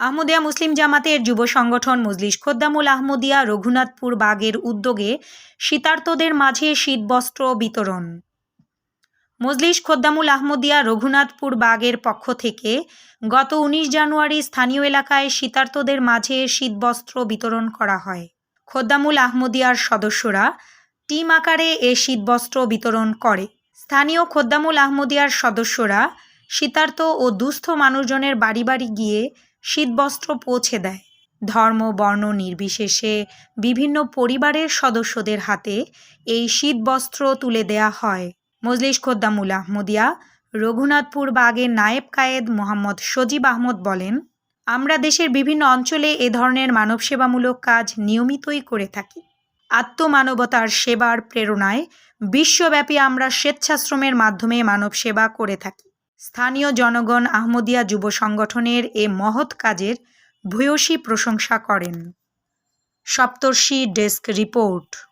আহমদিয়া মুসলিম জামাতের যুব সংগঠন মজলিস খোদ্দামুল আহমদিয়া রঘুনাথপুর বাগের উদ্যোগে শীতার্তদের মাঝে শীতবস্ত্র বিতরণ। মজলিস খোদ্দামুল আহমদিয়া রঘুনাথপুর বাগের পক্ষ থেকে গত উনিশ জানুয়ারি স্থানীয় এলাকায় শীতার্তদের মাঝে শীতবস্ত্র বিতরণ করা হয়। খোদ্দামুল আহমদিয়ার সদস্যরা টিম আকারে এ শীতবস্ত্র বিতরণ করে। স্থানীয় খোদ্দামুল আহমদিয়ার সদস্যরা শীতার্ত ও দুস্থ মানুষজনের বাড়ি বাড়ি গিয়ে শীতবস্ত্র পৌঁছে দেয়। ধর্ম, বর্ণ নির্বিশেষে বিভিন্ন পরিবারের সদস্যদের হাতে এই শীতবস্ত্র তুলে দেয়া হয়। মজলিস খোদ্দামুল আহমদিয়া, রঘুনাথপুর বাগের নায়েব কায়েদ মোহাম্মদ সজিব আহমদ বলেন, আমরা দেশের বিভিন্ন অঞ্চলে এ ধরনের মানবসেবামূলক কাজ নিয়মিতই করে থাকি। আত্মমানবতার সেবার প্রেরণায় বিশ্বব্যাপী আমরা স্বেচ্ছাশ্রমের মাধ্যমে মানব সেবা করে থাকি। স্থানীয় জনগণ আহমদিয়া যুব সংগঠনের এ মহৎ কাজের ভূয়সী প্রশংসা করেন। Saptarshi desk report.